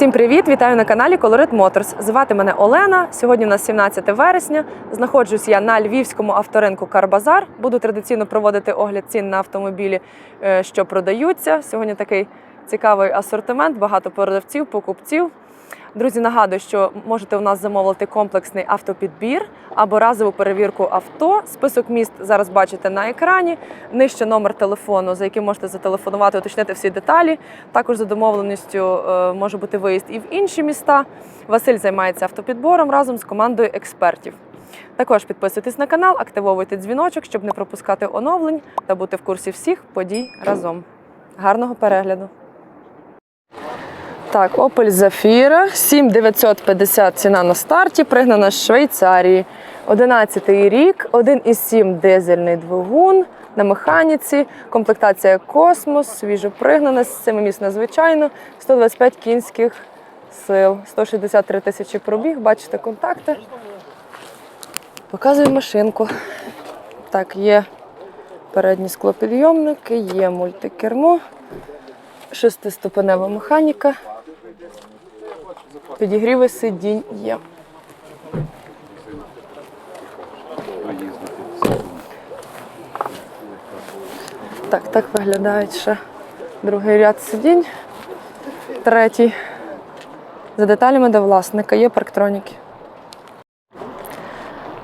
Всім привіт! Вітаю на каналі Colorit Motors. Звати мене Олена. Сьогодні у нас 17 вересня. Знаходжусь я на львівському авторинку Карбазар. Буду традиційно проводити огляд цін на автомобілі, е, що продаються. Сьогодні такий цікавий асортимент, багато продавців, покупців. Друзі, нагадую, що можете у нас замовити комплексний автопідбір або разову перевірку авто. Список міст зараз бачите на екрані. Нижче номер телефону, за яким можете зателефонувати, уточнити всі деталі. Також за домовленістю е, може бути виїзд і в інші міста. Василь займається автопідбором разом з командою експертів. Також підписуйтесь на канал, активовуйте дзвіночок, щоб не пропускати оновлень та бути в курсі всіх подій разом. Гарного перегляду! Так, Opel Zafira, 7950 ціна на старті, пригнана з Швейцарії. 11 рік, 1,7 дизельний двигун на механіці, комплектація Космос, свіжо пригнана, семимісна звичайно, 125 кінських сил, 163 тисячі пробіг, бачите контакти. Показую машинку. Так, є передні склопідйомники, є мультикермо, шестиступенева механіка. Підігріви сидінь є. Так, так виглядають ще другий ряд сидінь. Третій. За деталями до власника є парктроніки.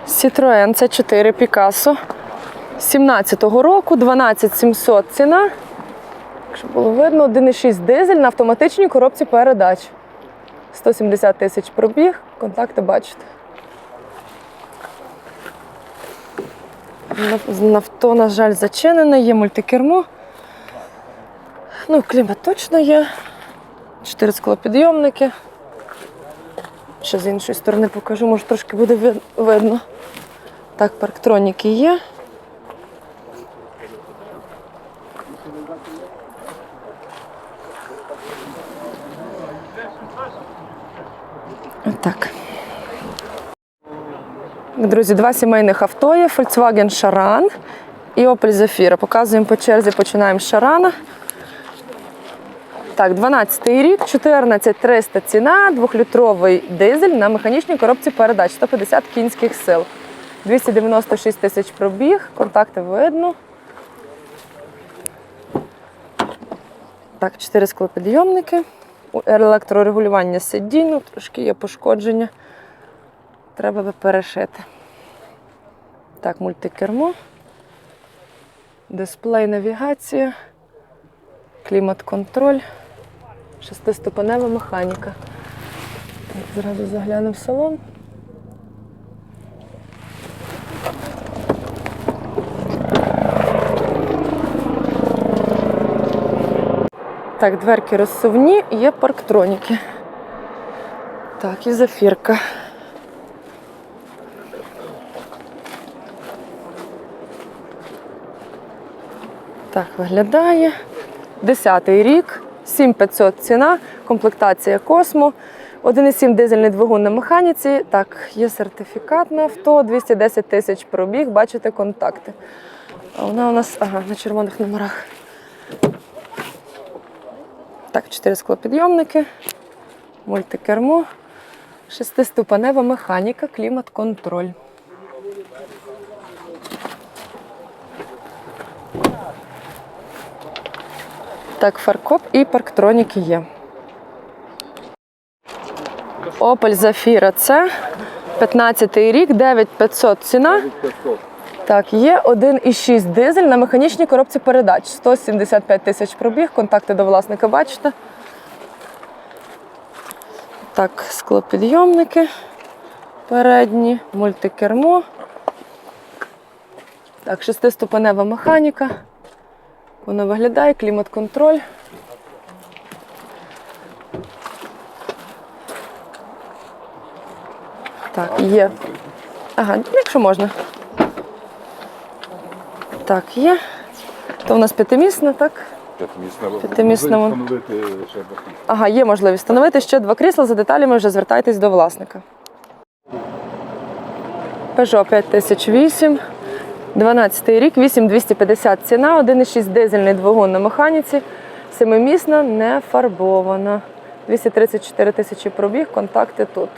Citroen c 4 Picasso 17-го року, 12700 ціна. Якщо було видно, 1,6 дизель на автоматичній коробці передач. 170 тисяч пробіг, контакти бачите. На- Авто, на жаль, зачинене, є мультикермо. Ну, клімат точно є. Чотири склопідйомники. Ще з іншої сторони покажу, може трошки буде видно. Так, парктроніки є. Так. Друзі, два сімейних авто є: Volkswagen Charan і Opel Zafira. Показуємо по черзі, починаємо з Шарана. Так, 12 рік, 14300 ціна, двохлітровий дизель на механічній коробці передач, 150 кінських сил. 296 тисяч пробіг, контакти видно. Так, 4 склопідйомники, електрорегулювання сидінь, ну, трошки є пошкодження. Треба би перешити. Так, мультикермо, дисплей навігація, клімат-контроль, шестиступенева механіка. Так, зразу заглянемо в салон. Так, дверки розсувні, є парктроніки. Так, і зафірка. Так виглядає. Десятий рік, 7500 ціна, комплектація Космо. 1,7 дизельний двигун на механіці. Так, є сертифікат на авто, 210 тисяч пробіг, бачите контакти. А вона у нас ага, на червоних номерах. Так, 4 склопідйомники, мультикермо, шестиступенева механіка, клімат-контроль. Так, фаркоп і парктроніки є. Opel Zafira C, 15 рік, 9500 ціна. Так, є 1,6 дизель на механічній коробці передач. 175 тисяч пробіг, контакти до власника бачите. Так, склопідйомники передні, мультикермо. Так, шестиступенева механіка. Воно виглядає, клімат-контроль. Так, є. Ага, якщо можна. Так, є. То у нас п'ятимісна, так? П'ятимісна. Ага, є можливість встановити ще два крісла. За деталями вже звертайтесь до власника. Peugeot 5008, 12 рік, 8250 ціна, 1,6 дизельний двигун на механіці, семимісна, не фарбована. 234 тисячі пробіг, контакти тут.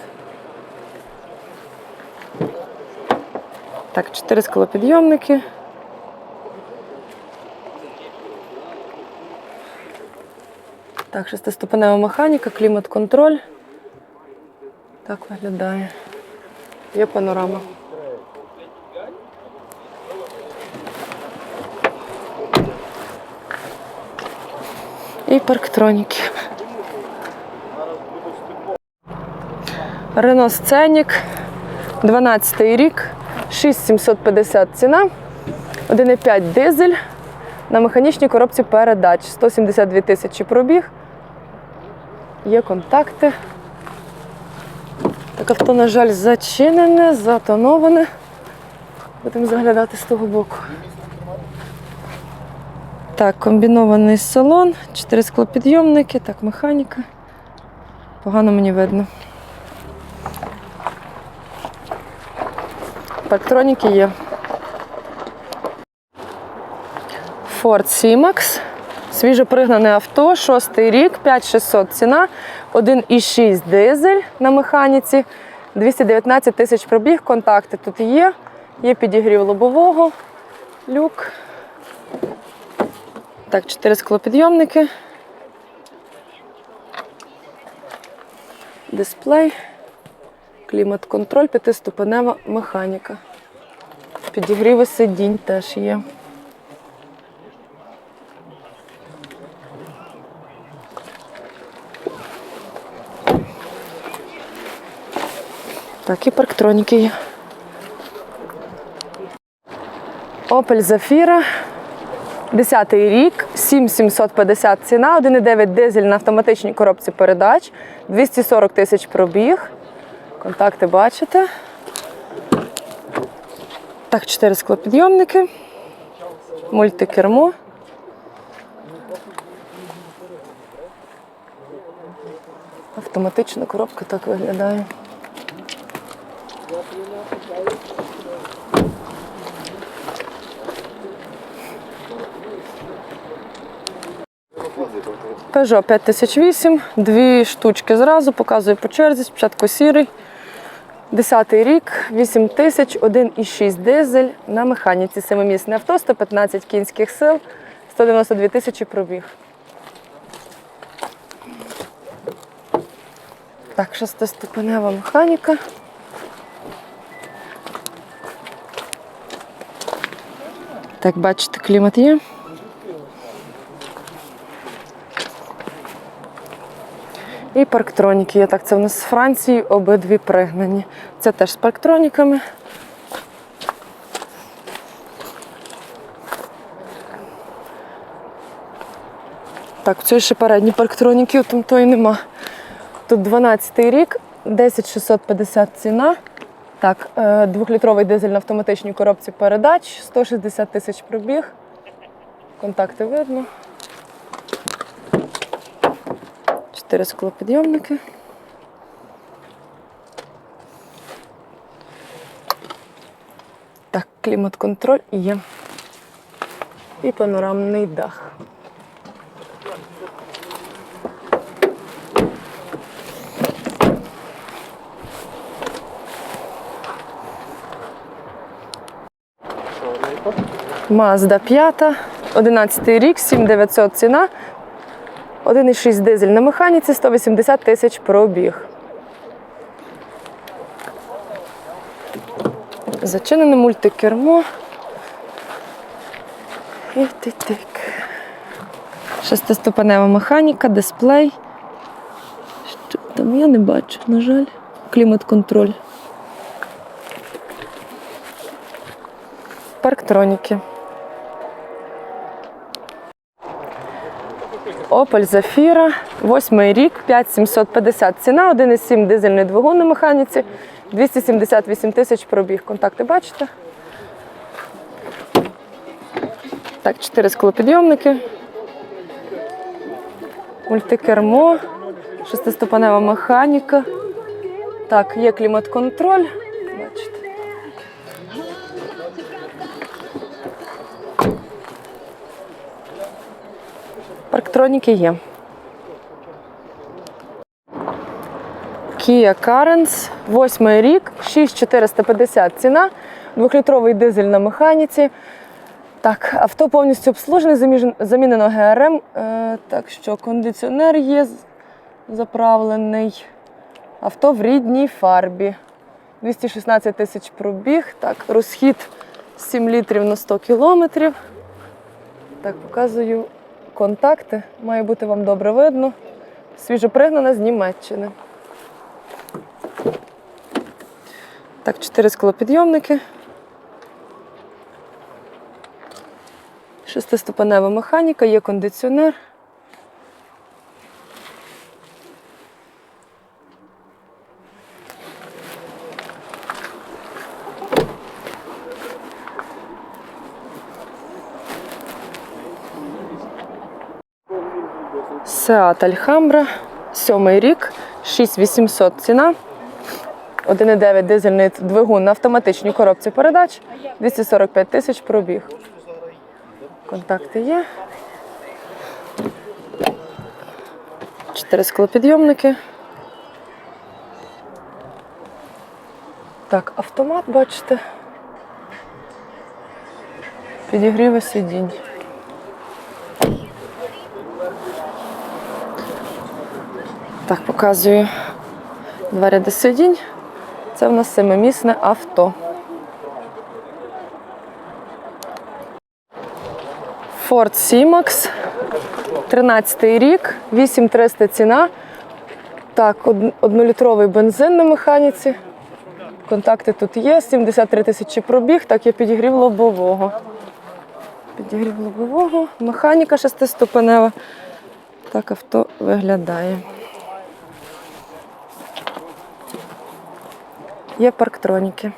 Так, 4 склопідйомники. Так, шестиступенева механіка, клімат-контроль. Так виглядає. Є панорама. І парктроніки. Рено Сценік, 12 рік, 6750 ціна, 1,5 дизель на механічній коробці передач, 172 тисячі пробіг. Є контакти. Так авто, на жаль, зачинене, затоноване. Будемо заглядати з того боку. Так, комбінований салон, 4 склопідйомники, так, механіка. Погано мені видно. Парктроніки є. Ford C-Max. Свіжопригнане авто, шостий рік, 5600 ціна, 1,6 дизель на механіці, 219 тисяч пробіг, контакти тут є. Є підігрів лобового, люк. Так, 4 склопідйомники. Дисплей, клімат-контроль, п'ятиступенева механіка. Підігріви сидінь теж є. Так, і парктроніки є. Opel Zafira. 10 рік, 7750 ціна, 1,9 дизель на автоматичній коробці передач, 240 тисяч пробіг. Контакти бачите. Так, 4 склопідйомники, мультикермо. Автоматична коробка так виглядає. Peugeot 5008, дві штучки зразу, показую по черзі. Спочатку сірий. 10 рік, 8 тисяч, 1,6 дизель на механіці. Семимісне авто, 115 кінських сил, 192 тисячі пробіг. Так, шестиступенева механіка. Так, бачите, клімат є. І парктроніки є. Так, це в нас з Франції обидві пригнані. Це теж з парктроніками. Так, в ще передні парктроніки, там тої нема. Тут 12 рік, 10650 ціна. Так, е, двохлітровий дизель на автоматичній коробці передач, 160 тисяч пробіг. Контакти видно. Чотири склопідйомники. Так, клімат-контроль є. І панорамний дах. Mazda 5, 11 рік, 7900 ціна. 1,6 дизель на механіці, 180 тисяч пробіг. Зачинене мультикермо. І тик-тик. Шестиступенева механіка, дисплей. Що там я не бачу, на жаль. Клімат-контроль. Парктроніки. Opel Zafira, восьмий рік, 5750 ціна, 1,7 дизельний двигун на механіці, 278 тисяч пробіг. Контакти бачите? Так, 4 склопідйомники. Мультикермо, шестиступенева механіка. Так, є клімат-контроль. Бачите. Парктроніки є. Kia Carens, восьмий рік, 6450 ціна, двохлітровий дизель на механіці. Так, авто повністю обслужене, замінено ГРМ. Е, так що кондиціонер є заправлений. Авто в рідній фарбі. 216 тисяч пробіг. Так, розхід 7 літрів на 100 кілометрів. Так, показую контакти. Має бути вам добре видно. Свіжопригнана з Німеччини. Так, чотири склопідйомники. Шестиступенева механіка, є кондиціонер. Seat Alhambra, сьомий рік, 6800 ціна. 1,9 дизельний двигун на автоматичній коробці передач, 245 тисяч пробіг. Контакти є. Чотири склопідйомники. Так, автомат, бачите. Підігріви сидінь. Так, показую два ряди сидінь. Це в нас семимісне авто. Ford C-Max, 13 рік, 8300 ціна. Так, однолітровий бензин на механіці. Контакти тут є, 73 тисячі пробіг, так я підігрів лобового. Підігрів лобового, механіка шестиступенева. Так авто виглядає. Є парктроніки.